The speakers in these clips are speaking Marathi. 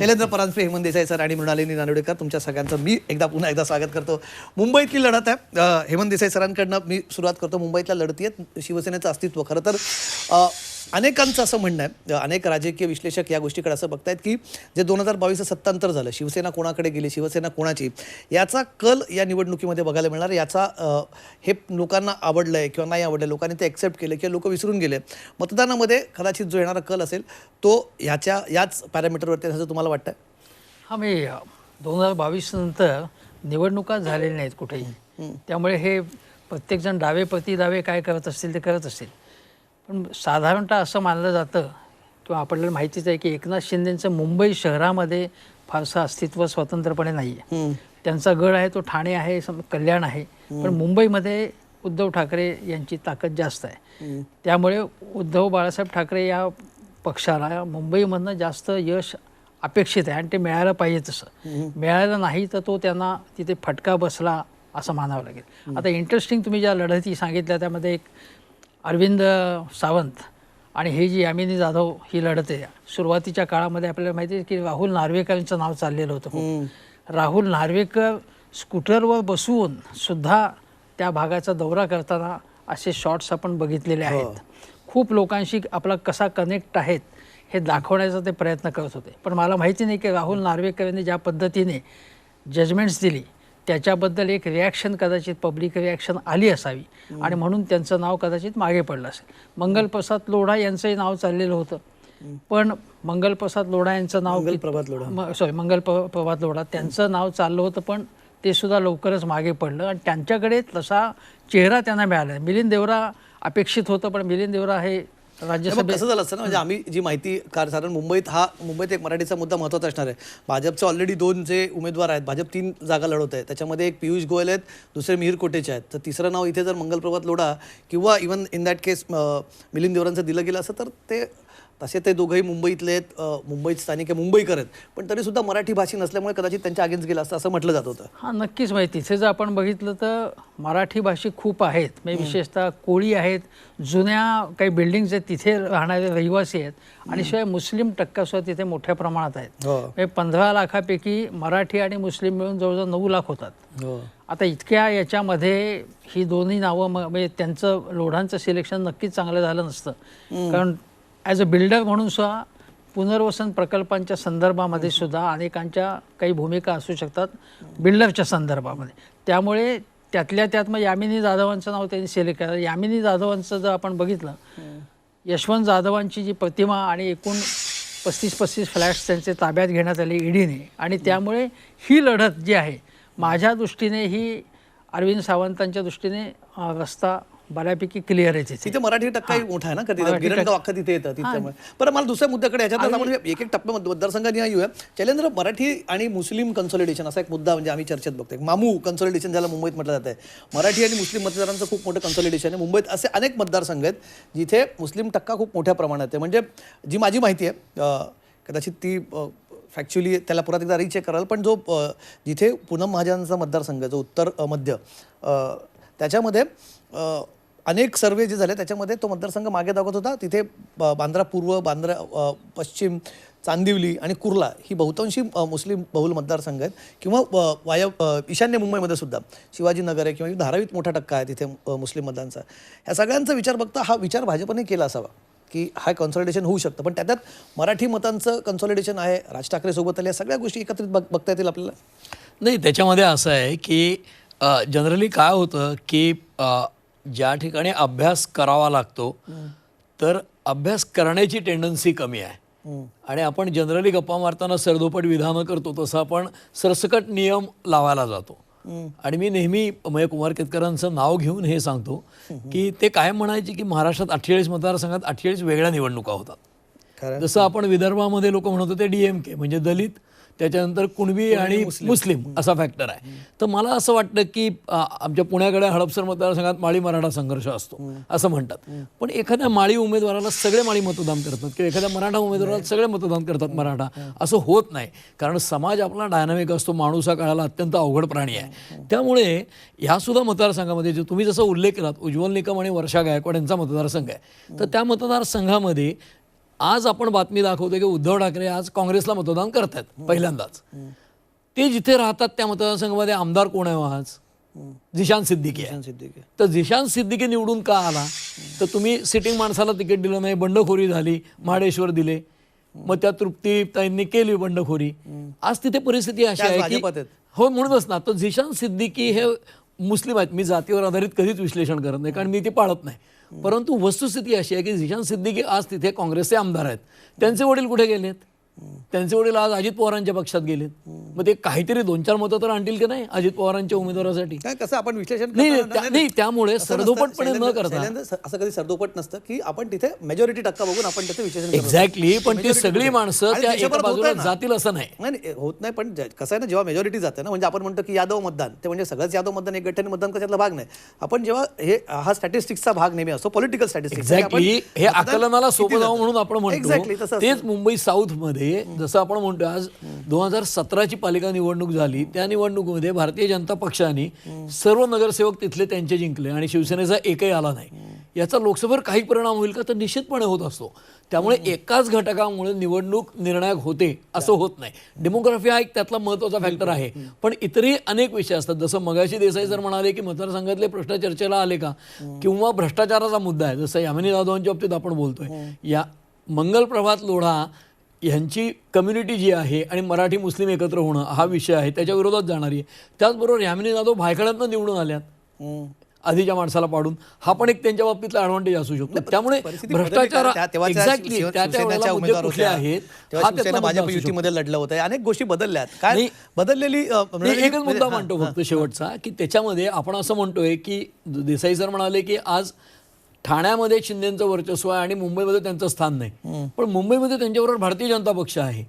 शैलेंद्र परांजपे हेमंत देसाई सर आणि मृणालिनी नानोडेकर तुमच्या सगळ्यांचं मी एकदा पुन्हा एकदा स्वागत करतो. मुंबईतली लढत आहे. हेमंत देसाई सरांकडनं मी सुरुवात करतो. मुंबईतल्या लढती आहेत शिवसेनेचं अस्तित्व. खरं तर अनेकांचं असं म्हणणं आहे अनेक राजकीय विश्लेषक या गोष्टीकडे असं बघतायत की जे दोन हजार बावीसचं सत्तांतर झालं शिवसेना कोणाकडे गेली शिवसेना कोणाची याचा कल या निवडणुकीमध्ये बघायला मिळणार. याचा हे लोकांना आवडलं आहे किंवा नाही आवडलं लोकांनी ते ॲक्सेप्ट केलं किंवा लोक विसरून गेले मतदानामध्ये कदाचित जो येणारा कल असेल तो ह्याच्या याच पॅरामीटरवरती असं तुम्हाला वाटतं हा मी दोन हजार बावीस नंतर निवडणुका झालेल्या नाहीत कुठेही. त्यामुळे हे प्रत्येकजण डावे प्रतिदावे काय करत असतील ते करत असतील. पण साधारणतः असं मानलं जातं किंवा आपल्याला माहितीच आहे की एकनाथ शिंदेचं मुंबई शहरामध्ये फारसं अस्तित्व स्वतंत्रपणे नाही आहे त्यांचा गड आहे तो ठाणे आहे कल्याण आहे. पण मुंबईमध्ये उद्धव ठाकरे यांची ताकद जास्त आहे. त्यामुळे उद्धव बाळासाहेब ठाकरे या पक्षाला मुंबईमधनं जास्त यश अपेक्षित आहे आणि ते मिळायला पाहिजे तसं. मिळालं नाही तर तो त्यांना तिथे फटका बसला असं मानावं लागेल. आता इंटरेस्टिंग तुम्ही ज्या लढती सांगितल्या त्यामध्ये एक अरविंद सावंत आणि हे जी यामिनी जाधव ही लढत आहे सुरुवातीच्या काळामध्ये आपल्याला माहिती आहे की राहुल नार्वेकरांचं नाव चाललेलं होतं. राहुल नार्वेकर स्कूटरवर बसवून सुद्धा त्या भागाचा दौरा करताना असे शॉट्स आपण बघितलेले आहेत. खूप लोकांशी आपला कसा कनेक्ट आहेत हे दाखवण्याचा ते प्रयत्न करत होते. पण मला माहिती नाही की राहुल नार्वेकर यांनी ज्या पद्धतीने जजमेंट्स दिली त्याच्याबद्दल एक रिॲक्शन कदाचित पब्लिक रिॲक्शन आली असावी. आणि म्हणून त्यांचं नाव कदाचित मागे पडलं असेल. मंगलप्रसाद लोढा यांचंही नाव चाललेलं होतं. पण मंगलप्रसाद लोढा यांचं नाव प्रभात लोढा. सॉरी मंगल प्रभात लोढा. त्यांचं नाव चाललं होतं पण ते सुद्धा लवकरच मागे पडलं. आणि त्यांच्याकडे तसा चेहरा त्यांना मिळाला मिलिंद देवरा अपेक्षित होतं पण मिलिंद देवरा हे राज्यसभेत कसं झालं असतं ना? म्हणजे आम्ही जी माहिती कारण मुंबईत हा मुंबईत एक मराठीचा मुद्दा महत्त्वाचा असणार आहे. भाजपचे ऑलरेडी दोन जे उमेदवार आहेत भाजप तीन जागा लढवत आहे. त्याच्यामध्ये एक पियुष गोयल आहेत दुसरे मिहीर कोटेचे आहेत. तर तिसरं नाव इथे जर मंगलप्रभात लोढा किंवा even in that case Milind देवरांचं दिलं गेलं असं तर ते तसे ते दोघंही मुंबईतले आहेत. मुंबईत स्थानिक आहे मुंबईकर आहेत. पण तरीसुद्धा मराठी भाषी नसल्यामुळे कदाचित त्यांच्या अगेन्स्ट गेलं असतं असं म्हटलं जात होतं. हां नक्कीच माहिती. तिथे जर आपण बघितलं तर मराठी भाषिक खूप आहेत. म्हणजे विशेषतः कोळी आहेत. जुन्या काही बिल्डिंग्स आहेत तिथे राहणारे रहिवासी आहेत. आणि शिवाय मुस्लिम टक्का सुद्धा तिथे मोठ्या प्रमाणात आहेत. हो. म्हणजे पंधरा लाखापैकी मराठी आणि मुस्लिम मिळून जवळजवळ नऊ लाख होतात. हो. आता इतक्या याच्यामध्ये ही दोन्ही नावं म्हणजे त्यांचं लोढांचं सिलेक्शन नक्कीच चांगलं झालं नसतं. कारण ॲज अ बिल्डर म्हणून सुद्धा पुनर्वसन प्रकल्पांच्या संदर्भामध्ये सुद्धा अनेकांच्या काही भूमिका असू शकतात बिल्डरच्या संदर्भामध्ये. त्यामुळे त्यातल्या त्यात मग यामिनी जाधवांचं नाव त्यांनी सिलेक्ट केलं. यामिनी जाधवांचं जर आपण बघितलं यशवंत जाधवांची जी प्रतिमा आणि एकूण पस्तीस पस्तीस फ्लॅट्स त्यांचे ताब्यात घेण्यात आले ईडीने. आणि त्यामुळे ही लढत जी आहे माझ्या दृष्टीने ही अरविंद सावंतांच्या दृष्टीने रस्ता बऱ्यापैकी क्लिअर आहे तिथे तिथे मराठी टक्काही मोठा आहे ना कधी गिरणगाव अख्खा तिथे येतं त्यामुळे बरं मला दुसऱ्या मुद्द्याकडे याच्यात आपण एक एक टप्पा मतदारसंघाने येऊया. शैलेंद्र मराठी आणि मुस्लिम कन्सॉलिडेशन असा एक मुद्दा म्हणजे आम्ही चर्चेत बघतोय. मामू कन्सॉलिडेशन ज्याला मुंबईत म्हटलं जातं मराठी आणि मुस्लिम मतदारांचं खूप मोठं कन्सॉलिडेशन आहे. मुंबईत असे अनेक मतदारसंघ आहेत जिथे मुस्लिम टक्का खूप मोठ्या प्रमाणात आहे. म्हणजे जी माझी माहिती आहे कदाचित ती फॅक्च्युअली त्याला परत एकदा रिचेक कराल पण जो जिथे पूनम महाजनांचा मतदारसंघ आहे, जो उत्तर मध्य त्याच्यामध्ये अनेक सर्वे जे झाले त्याच्यामध्ये तो मतदारसंघ मागे दाखवत होता. तिथे ब- बांद्रा पूर्व बांद्रा पश्चिम चांदिवली आणि कुर्ला ही बहुतांशी मुस्लिम बहुल मतदारसंघ आहेत. किंवा वाय ईशान्य मुंबईमध्ये सुद्धा. शिवाजीनगर आहे किंवा धारावीत मोठा टक्का आहे तिथे मुस्लिम मतदारांचा ह्या सगळ्यांचा विचार बघता हा विचार भाजपने केला असावा की हा कन्सॉलिडेशन होऊ शकतं. पण त्यात मराठी मतांचं कन्सॉलिडेशन आहे राज ठाकरेसोबत आले या सगळ्या गोष्टी एकत्रित बघ बघता येतील आपल्याला? नाही त्याच्यामध्ये असं आहे की जनरली काय होतं की ज्या ठिकाणी अभ्यास करावा लागतो तर अभ्यास करण्याची टेंडन्सी कमी आहे. आणि आपण जनरली गप्पा मारताना सरदोपट विधानं करतो तसं आपण सरसकट नियम लावायला जातो. आणि मी नेहमी म्हणजे कुमार केतकरांचं नाव घेऊन हे सांगतो की ते कायम म्हणायचे की महाराष्ट्रात अठ्ठेचाळीस मतदारसंघात अठ्ठेचाळीस वेगळ्या निवडणुका होतात. जसं आपण विदर्भामध्ये लोक म्हणत होते डीएमके म्हणजे दलित त्याच्यानंतर कुणबी आणि मुस्लिम. असा फॅक्टर आहे. तर मला असं वाटतं की आमच्या पुण्याकडे हडपसर मतदारसंघात माळी मराठा संघर्ष असतो असं म्हणतात. पण एखाद्या माळी उमेदवाराला सगळे माळी मतदान करतात किंवा एखाद्या मराठा उमेदवाराला सगळे मतदान करतात मराठा असं होत नाही. कारण समाज आपला डायनामिक असतो माणूस हा काळाला अत्यंत अवघड प्राणी आहे. त्यामुळे ह्या सुद्धा मतदारसंघामध्ये जे तुम्ही जसं उल्लेख केलात उज्ज्वल निकम आणि वर्षा गायकवाड यांचा मतदारसंघ आहे. तर त्या मतदारसंघामध्ये आज आपण बातमी दाखवतो की उद्धव ठाकरे आज काँग्रेसला मतदान करतायत पहिल्यांदाच. ते जिथे राहतात त्या मतदारसंघामध्ये आमदार कोण आहे हो आज? जिशान सिद्दीकी. आहे सिद्दीकी. तर जिशान सिद्दीकी निवडून का आला? तर तुम्ही सिटिंग माणसाला तिकीट दिलं नाही बंडखोरी झाली महाडेश्वर दिले. मग त्या तृप्तीताईंनी केली बंडखोरी. आज तिथे परिस्थिती अशी आहे की. हो म्हणूनच ना तर झिशान सिद्दीकी हे मुस्लिम आहेत. मी जातीवर आधारित कधीच विश्लेषण करत नाही कारण मी ती पाळत नाही. परंतु वस्तुस्थिती अशी आहे की झिशान सिद्दीकी आज तिथे काँग्रेसचे आमदार आहेत. त्यांचे वडील कुठे गेलेत? त्यांचे वडील आज अजित पवारांच्या पक्षात गेलेत मग ते काहीतरी दोन चार मतं तर आणतील की नाही अजित पवारांच्या उमेदवारासाठी कसं आपण विश्लेषण नाही, त्यामुळे. सरदोपटपणे न करता. असं कधी सरदोपट नसतं की आपण तिथे मेजॉरिटी टक्का बघून आपण त्याचं विश्लेषण. एक्झॅक्टली पण ती सगळी? माणसं त्या एका बाजूला. जातील असं नाही होत नाही पण कसं आहे ना जेव्हा मेजॉरिटी जाते ना म्हणजे आपण म्हणतो की यादव मतदान ते म्हणजे सगळंच यादव मतदान एक गठ्ठ्याने मतदान कशातला भाग नाही आपण जेव्हा हे हा स्टॅटिस्टिक्सचा भाग नेहमी असतो पॉलिटिकल स्टॅटिस्टिक्स हे आकलनाला सोपं जावं म्हणून आपण म्हणतो तेच मुंबई साऊथमध्ये जसं आपण म्हणतो आज दोन हजार सतराची पालिका निवडणूक झाली त्या निवडणुकीमध्ये भारतीय जनता पक्षाने सर्व नगरसेवक तिथले त्यांचे जिंकले आणि शिवसेनेचा एकही आला नाही. याचा लोकसभेवर काही परिणाम होईल का? तर निश्चितपणे होत असतो. त्यामुळे एकाच घटकामुळे निवडणूक निर्णायक होते असं होत नाही. डेमोग्राफी हा एक त्यातला महत्त्वाचा फॅक्टर आहे. पण इतरही अनेक विषय असतात. जसं मगाशी देसाई जर म्हणाले की मतदारसंघातले प्रश्न चर्चेला आले का? किंवा भ्रष्टाचाराचा मुद्दा आहे. जसं यामिनी जाधवांच्या बाबतीत आपण बोलतोय. या मंगल प्रभात लोढा यांची कम्युनिटी जी आहे आणि मराठी मुस्लिम एकत्र होणं हा विषय आहे त्याच्या विरोधात जाणारी आहे. त्याचबरोबर यामिनी जाधव भायखळ्यातनं निवडून आल्यात. आधीच्या माणसाला पाडून. हा पण एक त्यांच्या बाबतीतला ऍडव्हान्टेज असू शकतो. त्यामुळे भ्रष्टाचार एक्झॅक्टली कुठले. आहेत तेव्हा शिवसेना त्यातला मुद्दा भाजप असू शकतो. युतीमध्ये लढलं होतं. अनेक गोष्टी बदलल्यात. काय. बदललेली एकच मुद्दा म्हणतो फक्त शेवटचा की त्याच्यामध्ये आपण असं म्हणतोय की देसाई सर म्हणाले की आज ठाण्यामध्ये शिंदेचं वर्चस्व आहे आणि मुंबईमध्ये त्यांचं स्थान नाही. पण मुंबईमध्ये त्यांच्याबरोबर भारतीय जनता पक्ष आहे.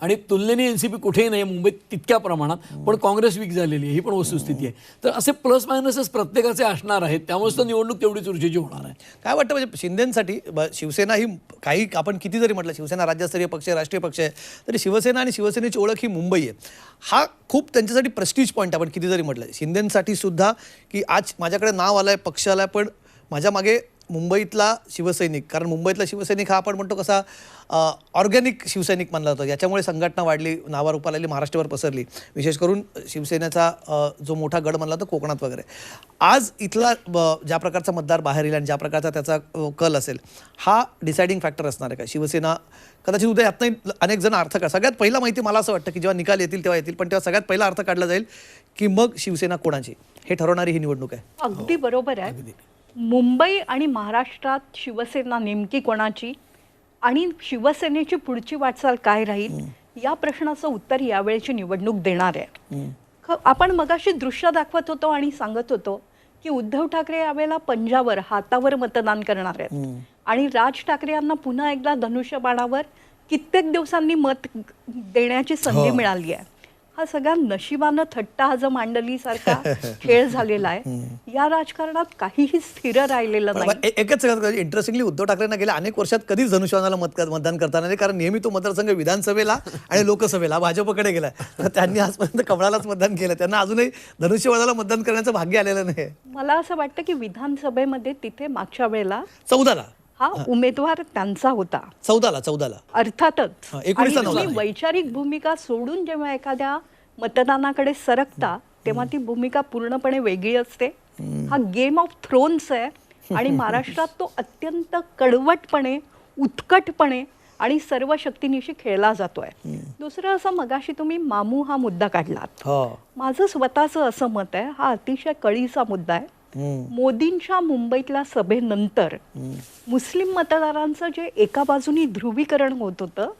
आणि तुलनेने एनसीपी कुठेही नाही मुंबईत तितक्या प्रमाणात. पण काँग्रेस वीक झालेली आहे ही पण वस्तुस्थिती आहे. तर असे प्लस मायनसेस प्रत्येकाचे असणार आहेत त्यामुळेच तर निवडणूक तेवढीच ऊर्जेची होणार आहे. काय वाटतं म्हणजे शिंदेसाठी शिवसेना ही काही आपण किती जरी म्हटलं शिवसेना राज्यस्तरीय पक्ष आहे राष्ट्रीय पक्ष आहे तरी शिवसेना आणि शिवसेनेची ओळख ही मुंबई आहे. हा खूप त्यांच्यासाठी प्रेस्टिज पॉईंट आपण किती जरी म्हटलं. शिंदेसाठी सुद्धा की आज माझ्याकडे नाव आलंय पक्ष आलाय पण माझ्या मागे मुंबईतला शिवसैनिक कारण मुंबईतला शिवसैनिक हा आपण म्हणतो कसा ऑर्गॅनिक शिवसैनिक मानला जातो. याच्यामुळे संघटना वाढली नावारूपाला आली महाराष्ट्रावर पसरली. विशेष करून शिवसेनेचा जो मोठा गड मानला जातो कोकणात वगैरे. आज इथला ज्या प्रकारचा मतदार बाहेर येईल आणि ज्या प्रकारचा त्याचा कल असेल हा डिसाइडिंग फॅक्टर असणार आहे का? शिवसेना कदाचित उद्या यातनं अनेक जण अर्थ काढ सगळ्यात पहिला माहिती मला असं वाटतं की जेव्हा निकाल येतील तेव्हा येतील पण तेव्हा सगळ्यात पहिला अर्थ काढला जाईल की मग शिवसेना कोणाची? हे ठरवणारी ही निवडणूक आहे. अगदी बरोबर आहे. मुंबई आणि महाराष्ट्रात शिवसेना नेमकी कोणाची आणि शिवसेनेची पुढची वाटचाल काय राहील या प्रश्नाचं उत्तर यावेळेची निवडणूक देणार आहे. आपण मगाशी दृश्य दाखवत होतो आणि सांगत होतो की उद्धव ठाकरे यावेळेला पंजावर हातावर मतदान करणार आहेत. आणि राज ठाकरे यांना पुन्हा एकदा धनुष्यबाणावर कित्येक दिवसांनी मत देण्याची संधी मिळाली आहे. हा सगळा नशिबानं थट्टा हज मांडली सारखा खेळ झालेला आहे या राजकारणात काहीही स्थिर राहिलेलं नाही. एकच इंटरेस्टिंगली उद्धव ठाकरेंना गेल्या अनेक वर्षात कधीच धनुष्यबाणाला मत मतदान करताना नाही कारण नेहमी तो मतदारसंघ विधानसभेला आणि लोकसभेला भाजपकडे गेलाय. तर त्यांनी आजपर्यंत कमळालाच मतदान केलं. त्यांना अजूनही धनुष्यबाणाला मतदान करण्याचं भाग्य आलेलं नाही मला असं वाटतं की विधानसभेमध्ये तिथे मागच्या वेळेला चौदाला. हा उमेदवार त्यांचा होता. चौदाला चौदाला. अर्थातच. आणि तुम्ही. वैचारिक भूमिका सोडून जेव्हा एखाद्या मतदानाकडे सरकता तेव्हा ती भूमिका पूर्णपणे वेगळी असते. हा गेम ऑफ थ्रोन्स आहे आणि महाराष्ट्रात तो अत्यंत कडवटपणे उत्कटपणे आणि सर्व शक्तीनिशी खेळला जातोय. दुसरं असं मगाशी तुम्ही मामू हा मुद्दा काढलात. हो. माझं स्वतःचं असं मत आहे हा अतिशय कळीचा मुद्दा आहे. मोदींच्या मुंबईतल्या सभेनंतर मुस्लिम मतदारांचं जे एका बाजूनी ध्रुवीकरण होत होतं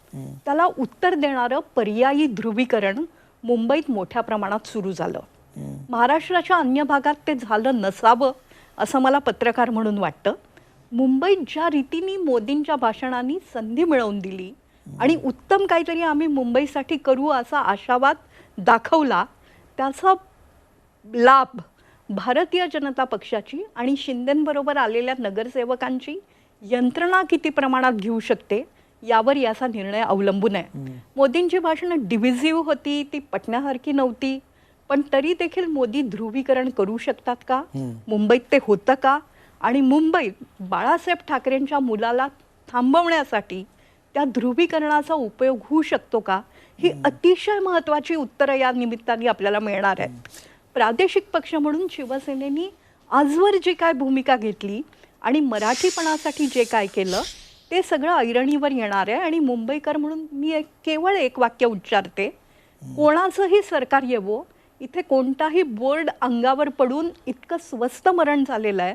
त्याला उत्तर देणारं पर्यायी ध्रुवीकरण मुंबईत मोठ्या प्रमाणात सुरू झालं. महाराष्ट्राच्या अन्य भागात ते झालं नसावं असं मला पत्रकार म्हणून वाटतं. मुंबईत ज्या रीतीने मोदींच्या भाषणांनी संधी मिळवून दिली आणि उत्तम काहीतरी आम्ही मुंबईसाठी करू असा आशावाद दाखवला त्याचा लाभ भारतीय जनता पक्षाची आणि शिंदेंबरोबर आलेल्या नगरसेवकांची यंत्रणा किती प्रमाणात घेऊ शकते यावर याचा निर्णय अवलंबून आहे. मोदींची भाषणं डिव्हिजिव्ह होती ती पटण्यासारखी नव्हती. पण तरी देखील मोदी ध्रुवीकरण करू शकतात का? मुंबईत ते होतं का? आणि मुंबईत बाळासाहेब ठाकरेंच्या मुलाला थांबवण्यासाठी त्या ध्रुवीकरणाचा उपयोग होऊ शकतो का? ही अतिशय महत्वाची उत्तरं या निमित्ताने आपल्याला मिळणार आहेत. प्रादेशिक पक्ष म्हणून शिवसेनेनी आजवर जी काय भूमिका घेतली आणि मराठीपणासाठी जे काय केलं ते सगळं ऐरणीवर येणार आहे आणि मुंबईकर म्हणून मी एक केवळ एक वाक्य उच्चारते. कोणाचंही सरकार येवो इथे कोणताही बोर्ड अंगावर पडून इतकं स्वस्त मरण झालेलं आहे.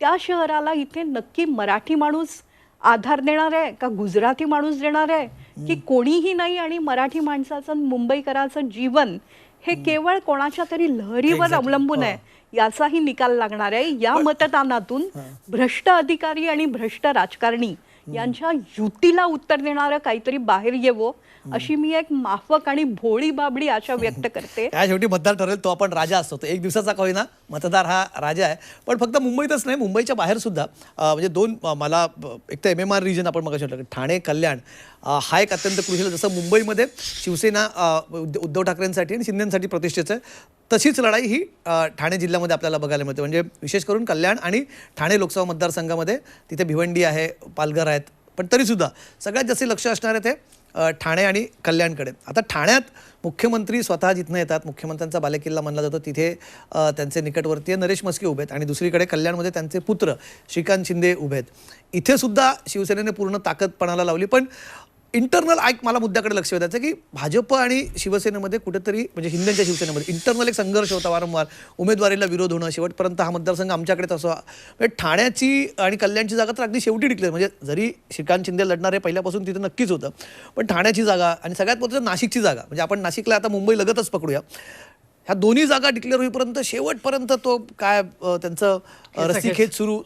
त्या शहराला इथे नक्की मराठी माणूस आधार देणार आहे का गुजराती माणूस देणार आहे? की कोणीही नाही आणि मराठी माणसाचं मुंबईकराचं जीवन हे केवळ कोणाच्या तरी लहरीवर अवलंबून आहे. याचाही निकाल लागणार आहे. या मतदानातून भ्रष्ट अधिकारी आणि भ्रष्ट राजकारणी यांच्या युतीला उत्तर देणारं काहीतरी बाहेर येवो अशी मी एक माफक आणि भोळी बाबडी आशा व्यक्त करते. काय शेवटी मतदार ठरेल तो आपण राजा असतो. तो एक दिवसाचा का होईना मतदार हा राजा आहे. पण फक्त मुंबईतच नाही मुंबईच्या बाहेर सुद्धा म्हणजे दोन मला एक तर एम एम आर रिजन आपण मग ठाणे कल्याण हा एक अत्यंत क्रुशियल जसं मुंबईमध्ये शिवसेना उद्धव ठाकरेंसाठी आणि शिंदेसाठी प्रतिष्ठेचं तशीच लढाई ही ठाणे जिल्ह्यामध्ये आपल्याला बघायला मिळते. म्हणजे विशेष करून कल्याण आणि ठाणे लोकसभा मतदारसंघामध्ये तिथे भिवंडी आहे पालघर आहेत पण तरीसुद्धा सगळ्यात जास्त लक्ष असणार आहे ते ठाणे आणि कल्याणकडे. आता ठाण्यात मुख्यमंत्री स्वतः जिथनं येतात मुख्यमंत्र्यांचा बालेकिल्ला मानला जातो तिथे त्यांचे निकटवर्तीय नरेश मस्के उभे आहेत आणि दुसरीकडे कल्याणमध्ये त्यांचे पुत्र श्रीकांत शिंदे उभे आहेत. इथेसुद्धा शिवसेनेने पूर्ण ताकद पणाला लावली पण इंटरनल ऐक मला मुद्द्याकडे लक्ष वेधायचं की भाजप आणि शिवसेनेमध्ये कुठेतरी म्हणजे शिंदेच्या शिवसेनेमध्ये इंटरनल एक संघर्ष होता वारंवार. उमेदवारीला विरोध होणं शेवटपर्यंत हा मतदारसंघ आमच्याकडेच असो म्हणजे ठाण्याची आणि कल्याणची जागा तर अगदी शेवटी टिकली म्हणजे जरी श्रीकांत शिंदे लढणार पहिल्यापासून तिथं नक्कीच होतं. पण ठाण्याची जागा आणि सगळ्यात महत्त्वाचं नाशिकची जागा. म्हणजे आपण नाशिकला आता मुंबई लगतच पकडूया. ह्या दोन्ही जागा डिक्लेअर होईपर्यंत शेवटपर्यंत तो काय त्यांचं अ, रस्सीखेच सुरू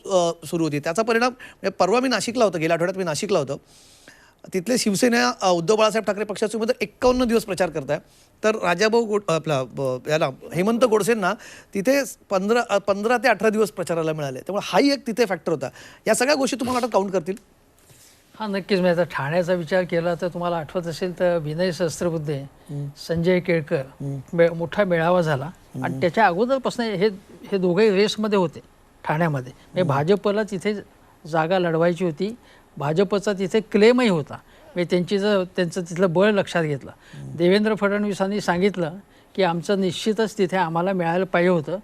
सुरू होती. त्याचा परिणाम म्हणजे परवा मी नाशिकला होतो गेल्या आठवड्यात मी नाशिकला होतो. तिथले शिवसेना उद्धव बाळासाहेब ठाकरे पक्षाचे उमेदवार एक्कावन्न दिवस प्रचार करताय. तर राजाभाऊ गोड आपला याला हेमंत गोडसेंना तिथे पंधरा पंधरा ते अठरा दिवस प्रचाराला मिळाले. त्यामुळे हाही एक तिथे फॅक्टर होता. या सगळ्या गोष्टी तुम्हाला वाटत काउंट करतील? हा नक्कीच. मी आता ठाण्याचा विचार केला तर तुम्हाला आठवत असेल तर विनय सहस्त्रबुद्धे संजय केळकर मे- मोठा मेळावा झाला. आणि त्याच्या अगोदरपासून हे हे दोघेही रेसमध्ये होते ठाण्यामध्ये. म्हणजे भाजपला तिथे जागा लढवायची होती. भाजपचा तिथे क्लेमही होता. म्हणजे त्यांची जर त्यांचं तिथलं बळ लक्षात घेतलं. देवेंद्र फडणवीसांनी सांगितलं की आमचं निश्चितच तिथे आम्हाला मिळायला पाहिजे होतं.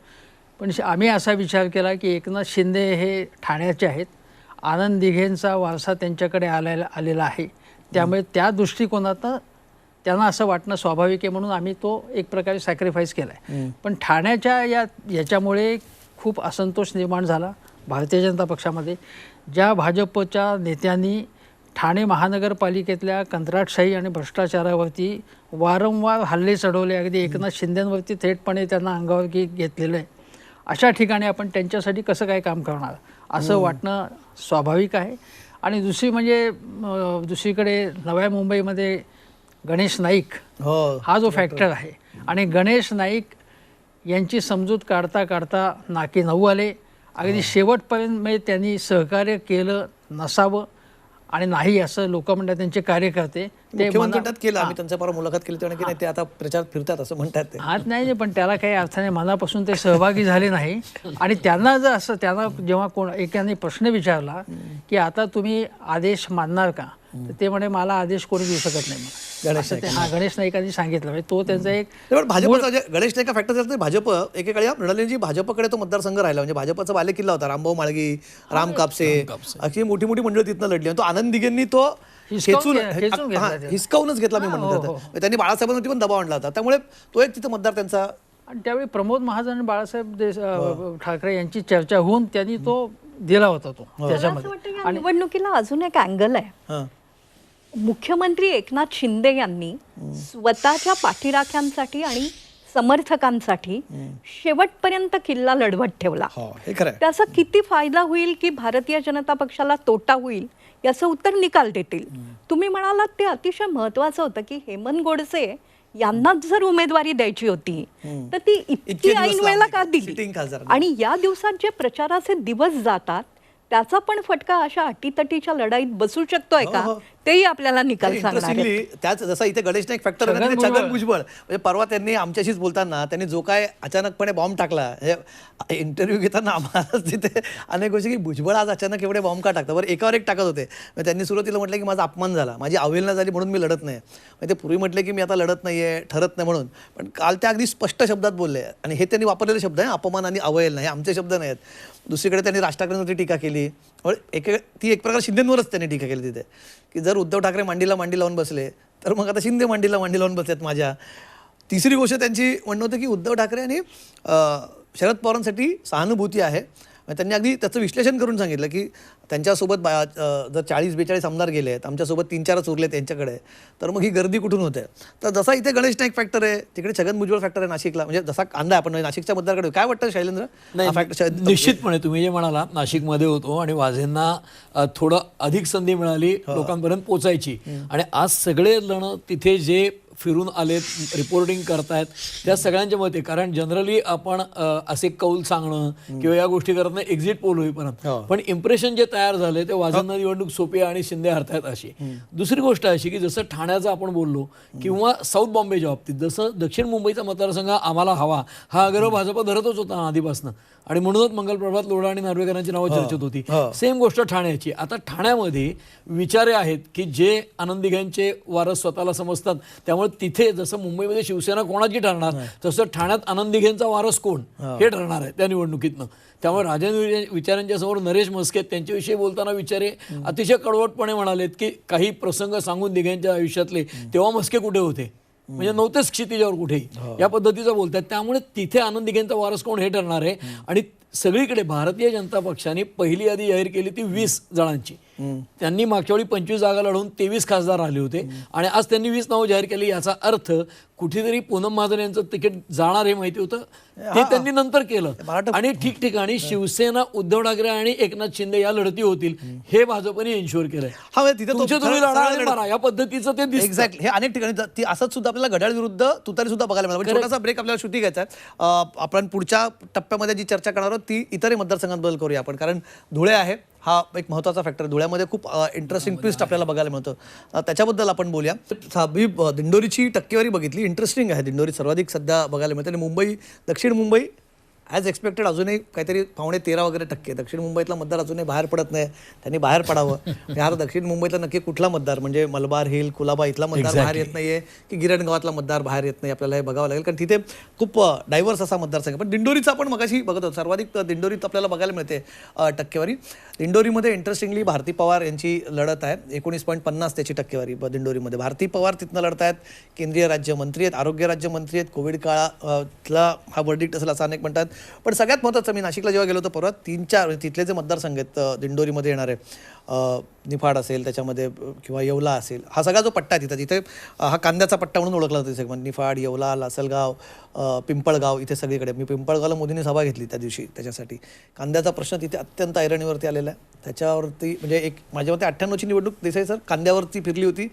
पण आम्ही असा विचार केला की एकनाथ शिंदे हे ठाण्याचे आहेत. आनंद दिघेंचा वारसा त्यांच्याकडे आलेला आलेला आहे. त्यामुळे त्या दृष्टिकोनातनं त्यांना असं वाटणं स्वाभाविक आहे म्हणून आम्ही तो एक प्रकारे सॅक्रिफाईस केला आहे पण ठाण्याच्या या याच्यामुळे खूप असंतोष निर्माण झाला. भारतीय जनता पक्षामध्ये. ज्या भाजपच्या नेत्यांनी ठाणे महानगरपालिकेतल्या कंत्राटशाही आणि भ्रष्टाचारावरती वारंवार हल्ले चढवले अगदी एकनाथ शिंदेवरती थेटपणे त्यांना अंगावर घेतलेलं आहे. अशा ठिकाणी आपण त्यांच्यासाठी कसं काय काम करणार? असं वाटणं स्वाभाविक आहे. आणि दुसरी म्हणजे दुसरीकडे नव्या मुंबईमध्ये गणेश नाईक हो. हा जो फॅक्टर आहे. आणि गणेश नाईक यांची समजूत काढता काढता नाकी नऊ आले. अगदी शेवटपर्यंत म्हणजे त्यांनी सहकार्य केलं नसावं आणि नाही असं लोक म्हणतात त्यांचे कार्यकर्ते ते मना- केलं आम्ही परवा मुलाखत केली तेव्हा की नाही ते आता प्रचार फिरतात असं म्हणतात ते. हात नाही नाही, पण त्याला काही अर्थाने मनापासून ते सहभागी झाले नाही. आणि त्यांना जर असं त्यांना जेव्हा कोण एकाने प्रश्न विचारला की आता तुम्ही आदेश मानणार का? तर ते म्हणे मला आदेश कोणी देऊ शकत नाही. गणेश हा गणेश नाईकांनी सांगितलं. म्हणजे तो त्यांचा एक भाजपचा गणेश नाईक फॅक्टर झाला भाजप एकेकाळी हा मृणालिनीजी भाजपकडे तो मतदारसंघ राहिला. म्हणजे भाजपचा बालेकिल्ला होता. रामभाऊ माळगी राम कापसे. अशी मोठी मोठी मंडळी तिथनं लढली. आणि तो आनंद दिघेंनी तो खेचून हा. हिसकावूनच घेतला मी हा, म्हणतो हो, हो. आता. त्यांनी बाळासाहेबांवरती पण दबाव आणला होता. त्यामुळे तो एक तिथं मतदार त्यांचा आणि त्यावेळी प्रमोद महाजन आणि बाळासाहेब देश अं, ठाकरे यांची चर्चा होऊन त्यांनी तो दिला होता तो त्याच्यामध्ये. निवडणुकीला अजून एक अँगल आहे. हां. मुख्यमंत्री एकनाथ शिंदे यांनी स्वतःच्या पाठीराख्यांसाठी आणि समर्थकांसाठी शेवटपर्यंत किल्ला लढवत ठेवला हो त्याचा किती फायदा होईल की भारतीय जनता पक्षाला तोटा होईल याचं उत्तर निकाल देतील तुम्ही म्हणालात ते अतिशय महत्वाचं होतं की हेमंत गोडसे यांनाच जर उमेदवारी द्यायची होती तर ती इतके ऐन वेळेला का. दिली. आणि या दिवसात जे प्रचाराचे दिवस जातात त्याचा पण फटका अशा अटीतटीच्या लढाईत बसू शकतोय हो, का हो. तेही आपल्याला निकाल सांगणार आहेत. इंटरेस्टिंगली त्याच जसा इथे गणेश नाईक फॅक्टर छगन छगन भुजबळ. म्हणजे परवा त्यांनी आमच्याशीच बोलताना त्यांनी जो काय अचानकपणे बॉम्ब टाकला इंटरव्ह्यू घेताना आम्हाला तिथे अनेक गोष्टी की भुजबळ आज अचानक एवढे बॉम्ब का टाकतात? बरं एकावर एक टाकत होते. मग त्यांनी सुरुवातीला म्हटलं की माझा अपमान झाला. माझी अवहेलना झाली म्हणून मी लढत नाही. मग ते पूर्वी म्हटले की मी आता लढत नाहीये ठरत नाही म्हणून. पण काल ते अगदी स्पष्ट शब्दात बोलले. आणि हे त्यांनी वापरलेले शब्द आहे अपमान आणि अवहेलना. हे आमचे शब्द नाहीत दुसरीकडे त्यांनी राज ठाकरेंवरती टीका केली. और एक ती एक प्रकार शिंदेंवरच त्यांनी टीका केली तिथे. की जर जर उद्धव ठाकरे मांडीला मांडी लावून बसले तर मग आता शिंदे मांडीला मांडी लावून बसलेत माझ्या. तिसरी गोष्ट त्यांची म्हणणं होतं की उद्धव ठाकरे आणि शरद पवारांसाठी सहानुभूती आहे. त्यांनी अगदी त्याचं विश्लेषण करून सांगितलं की त्यांच्यासोबत बा जर चाळीस बेचाळीस आमदार गेले आहेत आमच्यासोबत तीन चारच उरले त्यांच्याकडे तर मग ही गर्दी कुठून होते? तर जसा इथे गणेश नाईक फॅक्टर आहे तिकडे छगन भुजबळ फॅक्टर आहे नाशिकला म्हणजे जसा कांदा आपण नाशिकच्या मतदाराकडे काय वाटतं शैलेंद्र? हा फॅक्टर निश्चितपणे तुम्ही जे म्हणाला नाशिकमध्ये होतो आणि वाझेंना थोडं अधिक संधी मिळाली लोकांपर्यंत पोचायची. आणि आज सगळे जण तिथे जे फिरून आलेत रिपोर्टिंग करतायत. त्या सगळ्यांच्या मते कारण जनरली आपण असे कौल सांगणं किंवा या गोष्टी करत नाही एक्झिट पोल होईपर्यंत पण इम्प्रेशन जे तयार झाले ते वाझेंना निवडणूक सोपी आहे आणि शिंदे हरतायत अशी. दुसरी गोष्ट अशी की जसं ठाण्याचं आपण बोललो किंवा साऊथ बॉम्बेच्या बाबतीत जसं दक्षिण मुंबईचा मतदारसंघ आम्हाला हवा हा अगर भाजप धरतच होता आधीपासून. आणि म्हणूनच मंगल प्रभात लोढा आणि नार्वेकरांची नावं चर्चेत होती. सेम गोष्ट ठाण्याची. आता ठाण्यामध्ये विचारे आहेत की जे आनंदिघ्यांचे वारस स्वतःला समजतात त्यामुळे तिथे जसं मुंबईमध्ये शिवसेना कोणाची ठरणार तसं ठाण्यात आनंदिघेंचा वारस कोण? हे. ठरणार आहे त्या निवडणुकीतनं. त्यामुळे राजन विचारांच्या समोर नरेश मस्के त्यांच्याविषयी बोलताना विचारे अतिशय कडवटपणे म्हणालेत की काही प्रसंग सांगून दिघ्यांच्या आयुष्यातले तेव्हा मस्के कुठे होते? म्हणजे नव्हतेच क्षितिजावर कुठेही. या पद्धतीचं बोलतात त्यामुळे तिथे आनंद दिघेंचा वारस कोण हे ठरणार आहे? आणि सगळीकडे भारतीय जनता पक्षाने पहिली यादी जाहीर केली ती वीस जणांची. त्यांनी मागच्या वेळी पंचवीस जागा लढवून तेवीस खासदार आले होते. आणि आज त्यांनी वीस नावं जाहीर केली याचा अर्थ कुठेतरी पूनम महाजन यांचं तिकीट जाणार हे माहिती होतं. ते त्यांनी नंतर केलं. आणि ठिकठिकाणी शिवसेना उद्धव ठाकरे आणि एकनाथ शिंदे या लढती होतील हे भाजपने एन्शुअर केलंय. हा म्हणजे लढा या पद्धतीचं ते एक्झॅक्टली हे अनेक ठिकाणी असंच सुद्धा आपल्याला घड्याळ विरुद्ध तुतारी सुद्धा बघायला मिळालं म्हणजे छोटासा ब्रेक आपल्याला श्रुती घ्यायचा आपण पुढच्या टप्प्यामध्ये जी चर्चा करणार आहोत ती इतरही मतदारसंघांबद्दल करूया आपण. कारण धुळे आहे हा एक महत्त्वाचा फॅक्टर धुळ्यामध्ये खूप इंटरेस्टिंग ट्विस्ट आपल्याला बघायला मिळतं. त्याच्याबद्दल आपण बोलूया. दिंडोरीची टक्केवारी बघितली. इंटरेस्टिंग आहे दिंडोरी. सर्वाधिक सध्या बघायला मिळते. आणि मुंबई दक्षिण मुंबई ॲज एक्सपेक्टेड अजूनही काहीतरी पावणे तेरा वगैरे टक्के. दक्षिण मुंबईतला मतदार अजूनही बाहेर पडत नाही. त्यांनी बाहेर पडावं. म्हणजे आता दक्षिण मुंबईतला नक्की कुठला मतदार? म्हणजे मलबार हिल कुलाबा इथला मतदार बाहेर येत नाहीये की गिरण गावातला मतदार बाहेर येत नाही? आपल्याला हे बघावं लागेल. कारण तिथे खूप डायव्हर्स असा मतदारसंघ. पण दिंडोरीचा आपण मगाशी बघत होतो. सर्वाधिक दिंडोरीत आपल्याला बघायला मिळते टक्केवारी. दिंडोरीमध्ये इंटरेस्टिंगली भारती पवार यांची लढत आहे. एकोणीस पॉईंट पन्नास त्याची टक्केवारी दिंडोरीमध्ये. भारती पवार तिथनं लढत आहेत. केंद्रीय राज्यमंत्री आहेत आरोग्य राज्यमंत्री आहेत. कोविड काळातला हा वर्डिक्ट असेल असं अनेक म्हणतात. पण सगळ्यात महत्त्वाचं मी नाशिकला जेव्हा गेलो होतो परवा तीन चार म्हणजे तिथले जे मतदारसंघ आहेत दिंडोरीमध्ये येणारे निफाड असेल त्याच्यामध्ये किंवा येवला असेल हा सगळा जो पट्टा आहे तिथं अ, हा कांद्याचा पट्टा म्हणून ओळखला जातो सेगमेंट निफाड येवला लासलगाव पिंपळगाव इथे सगळीकडे. मी पिंपळगावला मोदींनी सभा घेतली त्या दिवशी त्याच्यासाठी. कांद्याचा प्रश्न तिथे अत्यंत ऐरणीवरती आलेला आहे. त्याच्यावरती म्हणजे एक माझ्या मते अठ्ठ्याण्णवची निवडणूक देसाई सर कांद्यावरती फिरली होती.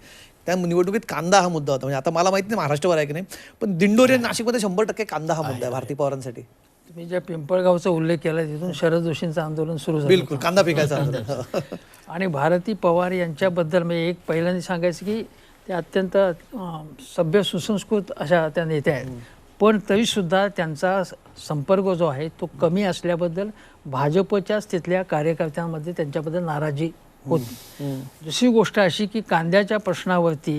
त्या निवडणुकीत कांदा हा मुद्दा होता. म्हणजे आता मला माहिती नाही महाराष्ट्रभर आहे की नाही पण दिंडोरी आणि नाशिकमध्ये शंभर टक्के कांदा हा मुद्दा आहे. भारती पवारांसाठी. तुम्ही ज्या पिंपळगावचा उल्लेख केला तिथून शरद जोशींचं आंदोलन सुरू झालं बिलकुल कांदा पिकायचा आंदोलन. आणि भारती पवार यांच्याबद्दल म्हणजे एक पहिल्यांदा सांगायचं की त्या अत्यंत सभ्य सुसंस्कृत अशा त्या नेत्या आहेत. पण तरीसुद्धा त्यांचा संपर्क जो आहे तो कमी असल्याबद्दल भाजपच्याच तिथल्या कार्यकर्त्यांमध्ये त्यांच्याबद्दल नाराजी होती. दुसरी गोष्ट अशी की कांद्याच्या प्रश्नावरती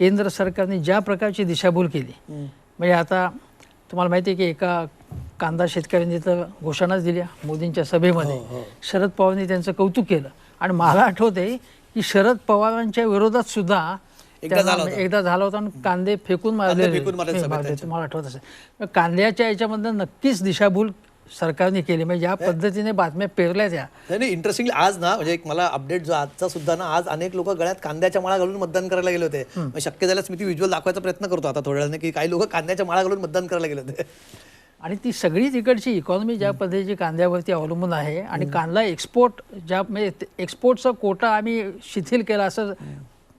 केंद्र सरकारने ज्या प्रकारची दिशाभूल केली म्हणजे आता तुम्हाला माहिती आहे की एका कांदा शेतकऱ्यांनी तर घोषणाच दिल्या मोदींच्या सभेमध्ये. शरद पवारांनी त्यांचं कौतुक केलं. आणि मला आठवते की शरद पवारांच्या विरोधात सुद्धा एकदा झाला होता. आणि कांदे फेकून मारले. तुम्हाला आठवत असेल. कांद्याच्या याच्यामधनं नक्कीच दिशाभूल सरकारने केली. म्हणजे ज्या पद्धतीने बातम्या पेरल्या त्या. नाही इंटरेस्टिंगली आज ना म्हणजे एक मला अपडेट जो आजचा सुद्धा ना आज अनेक लोक गळ्यात कांद्याच्या माळा घालून मतदान करायला गेले होते. शक्य झाल्यास मी ती व्हिज्युअल दाखवायचा प्रयत्न करतो आता थोड्या वेळाने की काही लोक कांद्याच्या माळा घालून मतदान करायला गेले होते. आणि ती सगळी तिकडची इकॉनॉमी ज्या पद्धतीची कांद्यावरती अवलंबून आहे आणि कांदा एक्सपोर्ट ज्या म्हणजे एक्सपोर्टचा कोटा आम्ही शिथिल केला असं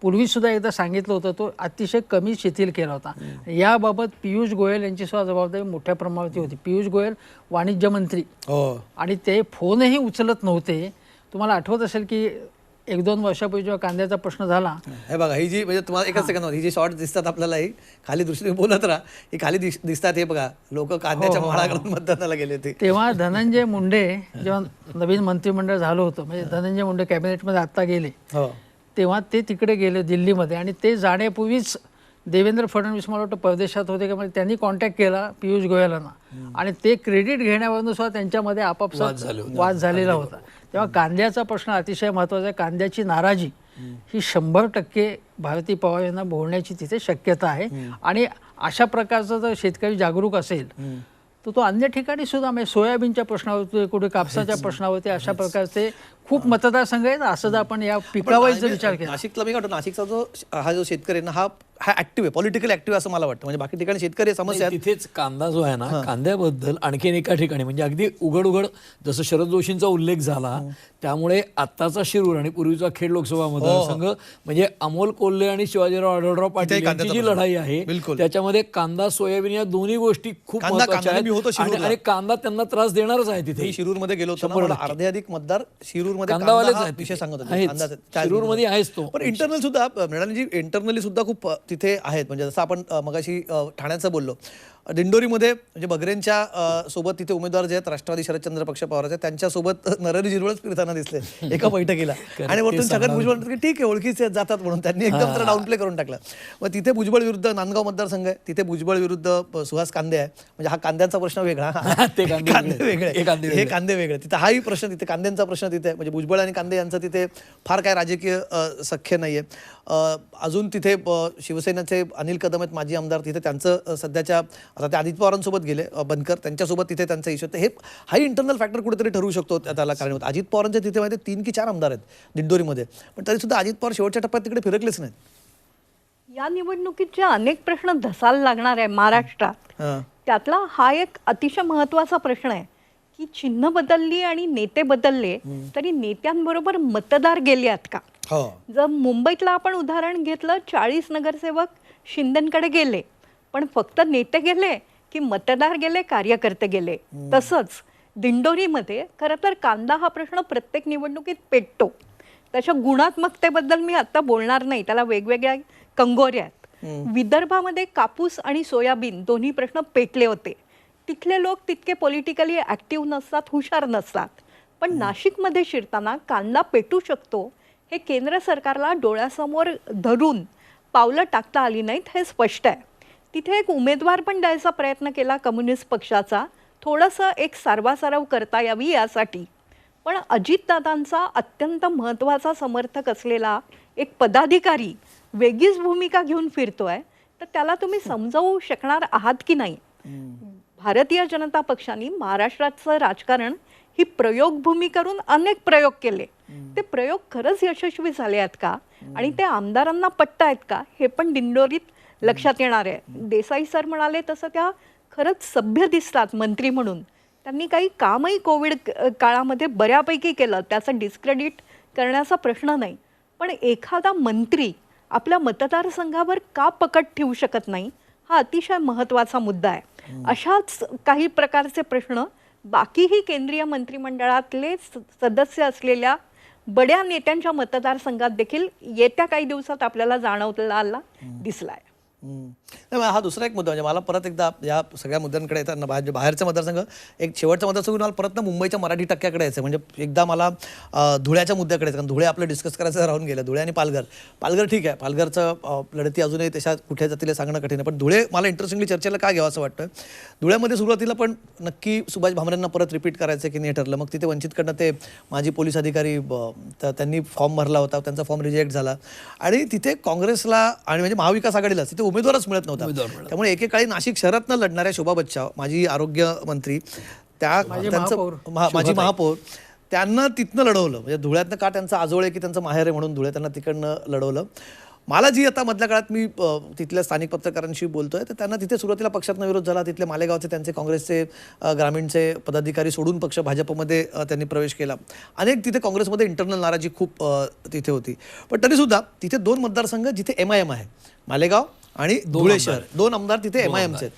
पूर्वी सुद्धा एकदा सांगितलं होतं तो अतिशय कमी शिथिल केला होता. याबाबत पियुष गोयल यांची सुद्धा जबाबदारी मोठ्या प्रमाणावरती होती. पियुष गोयल वाणिज्य मंत्री हो. आणि ते फोनही उचलत नव्हते. तुम्हाला आठवत असेल की एक दोन वर्षापूर्वी जेव्हा कांद्याचा प्रश्न झाला हे. बघा ही जी म्हणजे तुम्हाला एकच सेकंद ही जी शॉर्ट दिसतात आपल्याला ही खाली दृष्टी बोलत राहा. ही खाली दिस- दिसतात हे बघा लोक कांद्याच्या माळा घालून मतदानाला गेले होते. तेव्हा धनंजय मुंडे जेव्हा नवीन मंत्रिमंडळ झालं होतं म्हणजे धनंजय मुंडे कॅबिनेटमध्ये आत्ता गेले हो. तेव्हा ते तिकडे गेले दिल्लीमध्ये. आणि ते जाण्यापूर्वीच देवेंद्र फडणवीस मला वाटतं परदेशात होते का म्हणजे त्यांनी कॉन्टॅक्ट केला पियुष गोयलांना आणि ते क्रेडिट घेण्यावरून सुद्धा त्यांच्यामध्ये आपापसात वाद झालेला होता. तेव्हा कांद्याचा प्रश्न अतिशय महत्त्वाचा आहे. कांद्याची नाराजी ही शंभर टक्के भारती पवार यांना बोलण्याची तिथे शक्यता आहे. आणि अशा प्रकारचा जर शेतकरी जागरूक असेल तर तो अन्य ठिकाणी सुद्धा म्हणजे सोयाबीनच्या प्रश्नावरती कुठे कापसाच्या प्रश्नावरती अशा प्रकारचे खूप मतदारसंघ आहेत. असं जर आपण या पिकावर जर विचार केला. नाशिकला मी वाटतं नाशिकचा जो हा जो शेतकरी ना हा हा ऍक्टिव्ह आहे पॉलिटिकल ऍक्टिव्ह असं मला वाटतं म्हणजे बाकी ठिकाणी शेतकरी समस्या तिथेच कांदा जो आहे ना कांद्याबद्दल आणखीन एका ठिकाणी म्हणजे अगदी उघड उघड जसं शरद जोशींचा उल्लेख झाला त्यामुळे आत्ताचा शिरूर आणि पूर्वीचा खेड लोकसभा मतदारसंघ म्हणजे अमोल कोल्हे आणि शिवाजीराव आढळराव पाटील यांची जी. लढाई आहे बिलकुल. त्याच्यामध्ये कांदा सोयाबीन या दोन्ही गोष्टी खूप आणि- कांदा त्यांना त्रास देणारच आहे तिथे मी शिरूरमध्ये गेलो. अर्धे अधिक मतदार शिरूरमध्ये कांदावालेच कांदा हा आहेत विषय. सांगत शिरूरमध्ये मिनिटं. आहेच तो. पण इंटरनल सुद्धा मृणालीजी इंटरनली सुद्धा खूप तिथे आहेत. म्हणजे जसं आपण मगाशी ठाण्याचं बोललो दिंडोरीमध्ये म्हणजे बगरेंच्या सोबत तिथे उमेदवार जे आहेत राष्ट्रवादी शरदचंद्र पक्ष पवाराचे त्यांच्यासोबत नरहरी जिरवळच फिरताना दिसले एका बैठकीला. आणि वरतून छगन भुजबळ म्हणतात की ठीक आहे ओळखीचे जातात म्हणून त्यांनी एकदम तर डाऊन प्ले करून टाकला. मग तिथे भुजबळ विरुद्ध नांदगाव मतदारसंघ आहे. तिथे भुजबळ विरुद्ध सुहास कांदे आहे. म्हणजे हा कांद्यांचा प्रश्न वेगळा. ते कांदे वेगळे. हे कांदे वेगळे. तिथे हाही प्रश्न तिथे कांद्यांचा प्रश्न तिथे. म्हणजे भुजबळ आणि कांदे यांचं तिथे फार काय राजकीय सख्य नाहीये. अजून तिथे शिवसेनेचे अनिल कदम आहेत माजी आमदार. तिथे त्यांचं सध्याच्या आता ते अजित पवारांसोबत गेले बनकर त्यांच्यासोबत तिथे त्यांचा इश्यू हे हाही इंटरनल फॅक्टर कुठेतरी ठरू शकतो त्या- त्याला कारणीभूत अजित पवारांच्या तिथे माहिती तीन की चार आमदार आहेत दिंडोरीमध्ये. पण तरी सुद्धा अजित पवार शेवटच्या टप्प्यात तिकडे फिरकलेच नाहीत. या निवडणुकीत जे अनेक प्रश्न धसायला लागणार आहे महाराष्ट्रात. हां. त्यातला हा एक अतिशय महत्त्वाचा प्रश्न आहे की चिन्ह बदलली आणि नेते बदलले तरी नेत्यांबरोबर मतदार गेले आहेत का? हो. जर मुंबईतलं आपण उदाहरण घेतलं चाळीस नगरसेवक शिंदेकडे गेले पण फक्त नेते गेले की मतदार गेले कार्यकर्ते गेले. तसंच दिंडोरीमध्ये खरं तर कांदा हा प्रश्न प्रत्येक निवडणुकीत पेटतो. त्याच्या गुणात्मकतेबद्दल मी आता बोलणार नाही त्याला वेगवेगळ्या कंगोऱ्या आहेत. विदर्भामध्ये कापूस आणि सोयाबीन दोन्ही प्रश्न पेटले होते. तिथले लोक तितके पॉलिटिकली ॲक्टिव्ह नसतात हुशार नसतात. पण नाशिकमध्ये शिरताना कांदा पेटू शकतो हे केंद्र सरकारला डोळ्यासमोर धरून पावलं टाकता आली नाहीत हे स्पष्ट आहे. तिथे एक उमेदवार पण द्यायचा प्रयत्न केला कम्युनिस्ट पक्षाचा. थोडंसं एक सारवासारव करता यावी यासाठी. पण अजितदादांचा अत्यंत महत्त्वाचा समर्थक असलेला एक पदाधिकारी वेगळीच भूमिका घेऊन फिरतोय. तर त्याला तुम्ही समजावू शकणार आहात की नाही? भारतीय जनता पक्षाने महाराष्ट्राचं राजकारण ही प्रयोगभूमी करून अनेक प्रयोग केले. ते प्रयोग खरंच यशस्वी झाले आहेत का? आणि ते आमदारांना पटत आहेत का? हे पण दिंडोरीत लक्षात येणार आहे. देसाई सर म्हणाले तसं त्या खरंच सभ्य दिसतात मंत्री म्हणून. त्यांनी काही कामही कोविड काळामध्ये बऱ्यापैकी केलं. त्याचं डिस्क्रेडिट करण्याचा प्रश्न नाही. पण एखादा मंत्री आपल्या मतदारसंघावर का पकड ठेवू शकत नाही? हा अतिशय महत्त्वाचा मुद्दा आहे. अशाच काही प्रकारचे प्रश्न बाकीही केंद्रीय मंत्रिमंडळातले स- सदस्य असलेल्या बड्या नेत्यांच्या मतदारसंघात देखील येत्या काही दिवसात आपल्याला जाणवलेला दिसलाय हम्म. नाही, हा दुसरा एक मुद्दा म्हणजे मला परत एकदा या सगळ्या मुद्द्यांकडे येताना बाहेर बाहेरचा मतदारसंघ एक शेवटचा मतदारसंघ मला परत ना मुंबईच्या मराठी टक्क्याकडे यायचं म्हणजे एकदा मला धुळ्याच्या मुद्द्याकडे यायचं. कारण धुळे आपलं डिस्कस करायचं राहून गेलं. धुळे आणि पालघर. पालघर ठीक आहे. पालघरचं लढती अजूनही तशा कुठे जातील हे सांगणं कठीण आहे. पण धुळे मला इंटरेस्टिंगली चर्चेला का घ्यावं असं वाटतं? धुळ्यामध्ये सुरुवातीला पण नक्की सुभाष भामरेंना परत रिपीट करायचं की नाही ठरलं. मग तिथे वंचितकडनं ते माजी पोलीस अधिकारी त्यांनी फॉर्म भरला होता. त्यांचा फॉर्म रिजेक्ट झाला. आणि तिथे काँग्रेसला आणि म्हणजे महाविकास आघाडीला तिथे उमेदवारच मिळत नव्हता. त्यामुळे एकेकाळी नाशिक शहरातनं लढणाऱ्या शोभा बच्चाव माजी आरोग्य मंत्री त्या त्यांचं माजी महापौर त्यांना तिथनं लढवलं. म्हणजे धुळ्यातनं का त्यांचं आजोळ आहे की त्यांचं माहेर आहे म्हणून धुळे त्यांना तिकडनं लढवलं. मला जी आता मधल्या काळात मी तिथल्या स्थानिक पत्रकारांशी बोलतोय तर त्यांना तिथे सुरुवातीला पक्षातनं विरोध झाला. तिथले मालेगावचे त्यांचे काँग्रेसचे ग्रामीणचे पदाधिकारी सोडून पक्ष भाजपमध्ये त्यांनी प्रवेश केला. अनेक तिथे काँग्रेसमध्ये इंटरनल नाराजी खूप तिथे होती. पण तरीसुद्धा तिथे दोन मतदारसंघ जिथे एम आय एम आहे. मालेगाव आणि धुळे शहर. दोन आमदार तिथे एम आय एमचे आहेत.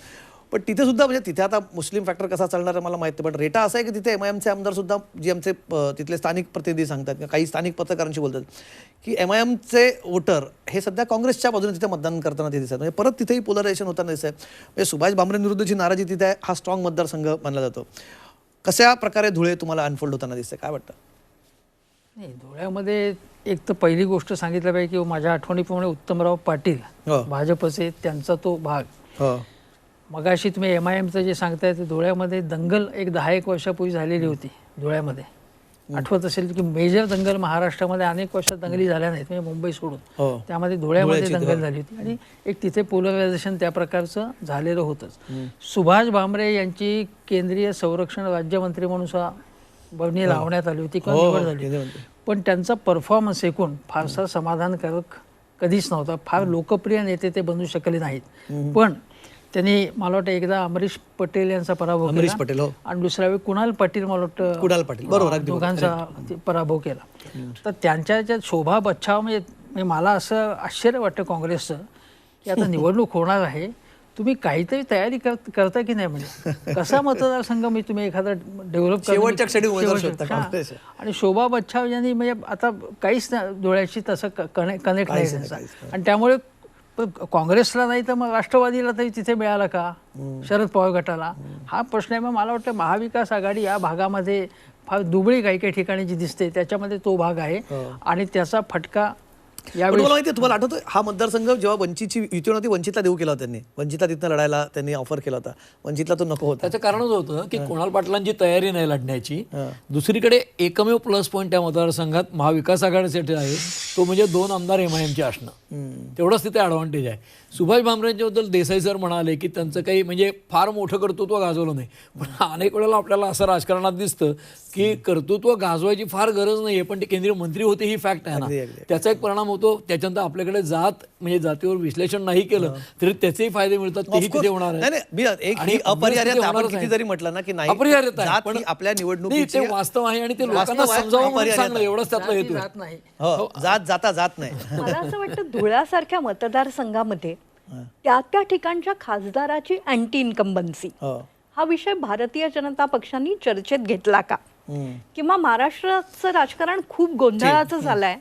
पण तिथे सुद्धा म्हणजे तिथे आता मुस्लिम फॅक्टर कसा चालणार आहे मला माहिती पण रेटा असं आहे की तिथे एम आय एमचे आमदार सुद्धा जे आमचे तिथले स्थानिक प्रतिनिधी सांगतात किंवा काही स्थानिक पत्रकारांशी बोलतात की एम आय एमचे वोटर हे सध्या काँग्रेसच्या बाजूने तिथे मतदान करताना ते दिसतात. म्हणजे परत तिथेही पोलरायझेशन होताना दिसत म्हणजे सुभाष भामरेंविरुद्धची नाराजी तिथे आहे हा स्ट्रॉंग मतदारसंघ मानला जातो. कशा प्रकारे धुळे तुम्हाला अनफोल्ड होताना दिसते काय वाटतं? नाही धुळ्यामध्ये एक तर पहिली गोष्ट सांगितलं पाहिजे की माझ्या आठवणीप्रमाणे उत्तमराव पाटील हो. भाजपचे त्यांचा तो भाग. हो. मगाशी तुम्ही एम आय एमचं जे सांगताय ते धुळ्यामध्ये दंगल एक दहा एक वर्षापूर्वी झालेली होती धुळ्यामध्ये आठवत असेल की मेजर दंगल महाराष्ट्रामध्ये अनेक वर्षात दंगली झाल्या नाहीत म्हणजे मुंबई सोडून. हो. त्यामध्ये धुळ्यामध्ये दंगल झाली होती. आणि एक तिथे पोलरायझेशन त्या प्रकारचं झालेलं होतंच. सुभाष भामरे यांची केंद्रीय संरक्षण राज्यमंत्री म्हणून सुद्धा बरणी लावण्यात आली होती किंवा हो, निवड हो, झाली होती. पण त्यांचा परफॉर्मन्स एकूण फारसा समाधानकारक कधीच नव्हता. फार लोकप्रिय नेते ते बनू शकले नाहीत. पण त्यांनी मला वाटतं एकदा अमरीश पटेल यांचा पराभव अमरीश पटेल हो. आणि दुसऱ्या वेळी कुणाल पाटील मला वाटतं कुणाल पाटील. बरोबर दोघांचा पराभव केला. तर त्यांच्या शोभा बच्छाव म्हणजे म्हणजे मला असं आश्चर्य वाटतं काँग्रेसचं की आता निवडणूक होणार आहे. तुम्ही काहीतरी तयारी कर करता की नाही म्हणजे? कसा मतदारसंघ मी तुम्ही एखादा डेव्हलप शेवटच्या क्षणी. आणि शोभा बच्छाव यांनी म्हणजे आता काहीच डोळ्याशी तसं कनेक्ट नाही काहीच नाही, त्यांचा. आणि त्यामुळे काँग्रेसला नाही तर मग राष्ट्रवादीला तरी तिथे मिळाला का? शरद पवार गटाला? हा प्रश्न आहे. मग मला वाटतं महाविकास आघाडी या भागामध्ये फार दुबळी काही काही ठिकाणी जी दिसते त्याच्यामध्ये तो भाग आहे. आणि त्याचा फटका पण यावेळी तुम्हाला माहिती आहे तुम्हाला आठवतं हा मतदारसंघ जेव्हा वंचितची युती होती वंचितला देऊ केला होता त्यांनी. वंचितला तिथनं लढायला त्यांनी ऑफर केला होता. वंचितला तो नको होता. त्याचं कारणच होतं की कुणाल पाटलांची तयारी नाही लढण्याची. दुसरीकडे एकमेव प्लस पॉईंट त्या मतदारसंघात महाविकास आघाडीसाठी आहे. तो म्हणजे दोन आमदार एम आय एमचे असणं तेवढंच तिथे ॲडव्हान्टेज आहे सुभाष भामरेंच्याबद्दल देसाई सर म्हणाले की त्यांचं काही म्हणजे फार मोठं कर्तृत्व गाजवलं नाही पण अनेक वेळेला आपल्याला असं राजकारणात दिसतं की कर्तृत्व गाजवायची फार गरज नाही पण ते केंद्रीय मंत्री होते ही फॅक्ट आहे ना. त्याचा एक परिणाम होतो त्याच्यानंतर आपल्याकडे जात म्हणजे जातीवर विश्लेषण नाही केलं तरी त्याचेही फायदे मिळतात तेही. तिथे होणार आहे ही किती आहे. जरी म्हटलं ना की नाही अपरिहार्यता आहे, जात पण आपल्या नाही, निवडणुकीची ते वास्तव आहे आणि ते लोकांना आहे, समजावून आहे. एवढंच त्यातलं हेतू आहे. जात नाही हो जात जाता जात नाही मला असं वाटतं धुळ्यासारख्या मतदारसंघामध्ये त्या त्या ठिकाणच्या खासदाराची अँटी इन्कम्बन्सी हो. हा विषय भारतीय जनता पक्षाने चर्चेत घेतला का. किंवा महाराष्ट्राचं राजकारण खूप गोंधळाचं झालंय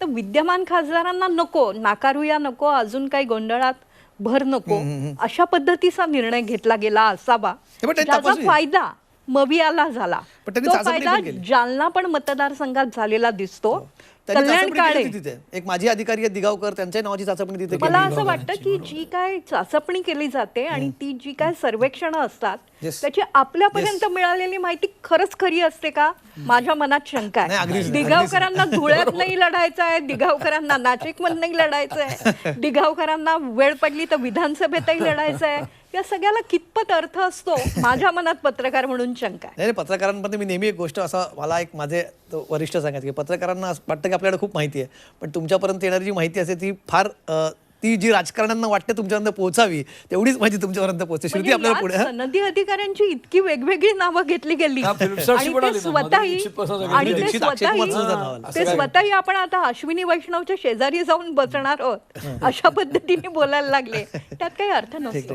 तर विद्यमान खासदारांना नको नाकारूया नको अजून काही गोंधळात भर नको अशा पद्धतीचा निर्णय घेतला गेला असावा. तपासली. फायदा मवियाला झाला. तो फायदा. जालना पण मतदारसंघात झालेला दिसतो. त्यांनी कल्याण काळे. एक माझी अधिकारी दिगावकर त्यांच्या नावाची चाचपणी तिथे. मला असं वाटतं की जी काय चाचपणी केली जाते आणि ती जी काय सर्वेक्षण असतात. त्याची आपल्यापर्यंत मिळालेली माहिती खरंच खरी असते का? माझ्या मनात शंका आहे. दिगावकरांना धुळ्यात नाही लढायचं आहे दिगावकरांना नाशिक नाही लढायचं आहे. दिगावकरांना वेळ पडली तर विधानसभेतही लढायचं आहे. या सगळ्याला कितपत अर्थ असतो माझ्या मनात पत्रकार म्हणून शंका आहे. नाही नाही, पत्रकारांमध्ये मी नेहमी एक गोष्ट असं मला एक माझे तो वरिष्ठ सांगायचे की पत्रकारांना असं वाटतं की आपल्याकडे खूप माहिती आहे पण तुमच्यापर्यंत येणारी जी माहिती असते ती फार अ, ती जी राजकारण्यांना वाटते तुमच्यापर्यंत पोहोचावी तेवढीच माहिती तुमच्यापर्यंत पोहोचते. श्रुती म्हणजे आपल्याला यात पुढे हा? सनदी अधिकाऱ्यांची इतकी वेगवेगळी नावं घेतली गेली. हा, आणि पण ते आली ना, माधुरी स्वतःही दीक्षितपासून सगळी आणि ते दीक्षित, अक्षय स्वतःही कुमारचं सुद्धा नाव आलं. ते स्वतःही आपण आता अश्विनी वैष्णवच्या शेजारी जाऊन बसणार आहोत. अशा पद्धतीने बोलायला लागले. त्यात काही अर्थ नसतो.